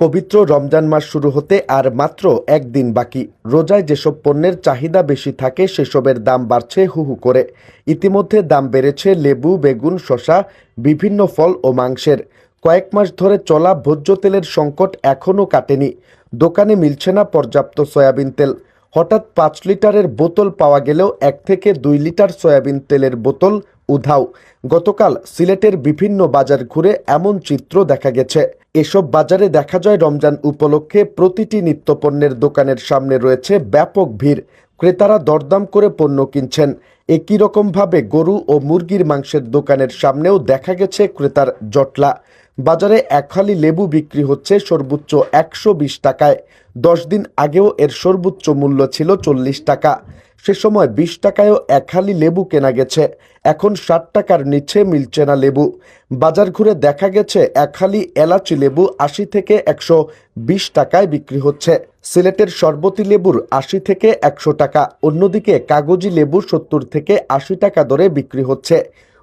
পবিত্র রমজান মাস শুরু হতে আর মাত্র একদিন বাকি। রোজায় যেসব পণ্যের চাহিদা বেশি থাকে, সেসবের দাম বাড়ছে হু হু করে। ইতিমধ্যে দাম বেড়েছে লেবু, বেগুন শশা বিভিন্ন ফল ও মাংসের। কয়েক মাস ধরে চলা ভোজ্য তেলের সংকট এখনও কাটেনি। দোকানে মিলছে না পর্যাপ্ত সয়াবিন তেল। হঠাৎ পাঁচ লিটারের বোতল পাওয়া গেলেও এক থেকে দুই লিটার সয়াবিন তেলের বোতল উধাও। গতকাল সিলেটের বিভিন্ন বাজার ঘুরে এমন চিত্র দেখা গেছে। এসব বাজারে দেখা যায় রমজান উপলক্ষে প্রতিটি নিত্যপণ্যের দোকানের সামনে রয়েছে ব্যাপক ভিড়। ক্রেতারা দরদাম করে পণ্য কিনছেন। একই রকমভাবে গরু ও মুরগির মাংসের দোকানের সামনেও দেখা গেছে ক্রেতার জটলা। বাজারে এক হালি লেবু বিক্রি হচ্ছে সর্বোচ্চ একশো বিশ টাকায়। দশ দিন আগেও এর সর্বোচ্চ মূল্য ছিল চল্লিশ টাকা। সে সময় বিশ টাকায়ও এক হালি লেবু কেনা গেছে। এখন ষাট টাকার নিচে মিলছে না লেবু। বাজার ঘুরে দেখা গেছে এক হালি এলাচি লেবু আশি থেকে একশো বিশ টাকায় বিক্রি হচ্ছে। সিলেটের শরবতি লেবুর আশি থেকে একশো টাকা, অন্যদিকে কাগজি লেবু সত্তর থেকে আশি টাকা দরে বিক্রি হচ্ছে।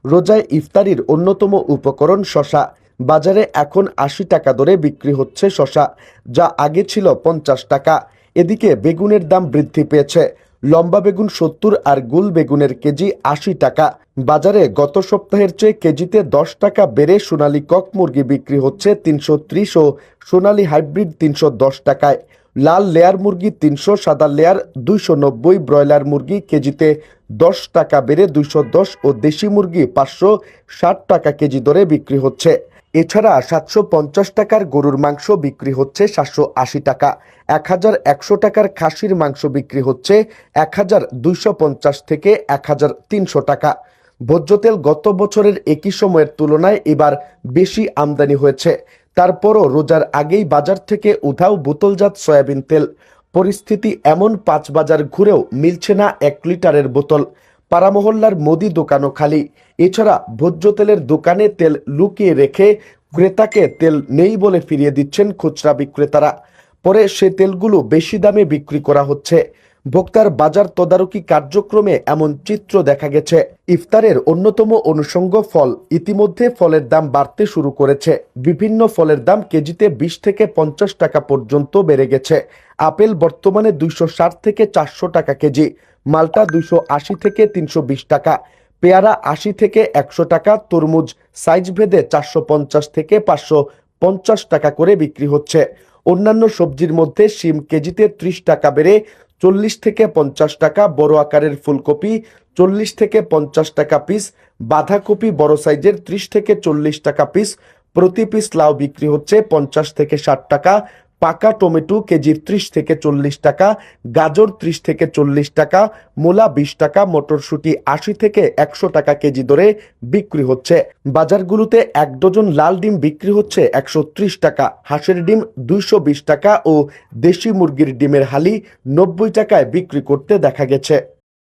রোজায় ইফতারির অন্যতম উপকরণ শশা বাজারে এখন আশি টাকা দরে বিক্রি হচ্ছে শশা, যা আগে ছিল পঞ্চাশ টাকা। এদিকে বেগুনের দাম বৃদ্ধি পেয়েছে। লম্বা বেগুন সত্তর আর গুল বেগুনের কেজি আশি টাকা। বাজারে গত সপ্তাহের চেয়ে কেজিতে দশ টাকা বেড়ে সোনালী কক মুরগি বিক্রি হচ্ছে তিনশো ত্রিশ ও সোনালী হাইব্রিড তিনশো দশ টাকায়। লাল লেয়ার মুরগি তিনশো, সাদা লেয়ার দুইশো নব্বই, ব্রয়লার মুরগি কেজিতে দশ টাকা বেড়ে দুইশো দশ ও দেশি মুরগি পাঁচশো ষাট টাকা কেজি দরে বিক্রি হচ্ছে। এছাড়া সাতশো পঞ্চাশ টাকার গরুর মাংস বিক্রি হচ্ছে সাতশো আশি টাকা। এক হাজার একশো টাকার খাসির মাংস বিক্রি হচ্ছে এক হাজার দুইশো পঞ্চাশ থেকে এক হাজার তিনশো টাকা। ভোজ্য তেল গত বছরের একই সময়ের তুলনায় এবার বেশি আমদানি হয়েছে। তারপরও রোজার আগেই বাজার থেকে উধাও বোতলজাত সয়াবিন তেল। পরিস্থিতি এমন পাঁচ বাজার ঘুরেও মিলছে না এক লিটারের বোতল। পাড়ামহল্লার মুদি দোকানও খালি। এছাড়া ভোজ্য তেলের দোকানে তেল লুকিয়ে রেখে ক্রেতাকে তেল নেই বলে ফিরিয়ে দিচ্ছেন খুচরা বিক্রেতারা। পরে সে তেলগুলো বেশি দামে বিক্রি করা হচ্ছে। ভোক্তার বাজার তদারকি কার্যক্রমে এমন চিত্র দেখা গেছে। ইফতারের অন্যতম অনুষঙ্গ ফল ইতিমধ্যে ফলের দাম বাড়তে শুরু করেছে। বিভিন্ন ফলের দাম কেজিতে বিশ থেকে পঞ্চাশ টাকা পর্যন্ত বেড়ে গেছে। আপেল বর্তমানে দুইশো ষাট থেকে চারশো টাকা কেজি, মালটা দুইশো আশি থেকে তিনশো বিশ টাকা, পেয়ারা আশি থেকে একশো টাকা, তরমুজ সাইজ ভেদে চারশো পঞ্চাশ থেকে পাঁচশো পঞ্চাশ টাকা করে বিক্রি হচ্ছে। অন্যান্য সবজির মধ্যে শিম কেজিতে ত্রিশ টাকা বেড়ে চল্লিশ থেকে পঞ্চাশ টাকা বড় আকারের ফুলকপি, চল্লিশ থেকে পঞ্চাশ টাকা পিস বাঁধাকপি বড় সাইজের ত্রিশ থেকে চল্লিশ টাকা পিস প্রতি পিস লাউ বিক্রি হচ্ছে পঞ্চাশ থেকে ষাট টাকা। পাকা টমেটো কেজির ত্রিশ থেকে চল্লিশ টাকা, গাজর ত্রিশ থেকে চল্লিশ টাকা, মূলা বিশ টাকা, মটরশুঁটি আশি থেকে একশো টাকা কেজি দরে বিক্রি হচ্ছে। বাজারগুলোতে এক ডজন লাল ডিম বিক্রি হচ্ছে একশো ত্রিশ টাকা, হাঁসের ডিম দুইশো বিশ টাকা ও দেশি মুরগির ডিমের হালি নব্বই টাকায় বিক্রি করতে দেখা গেছে।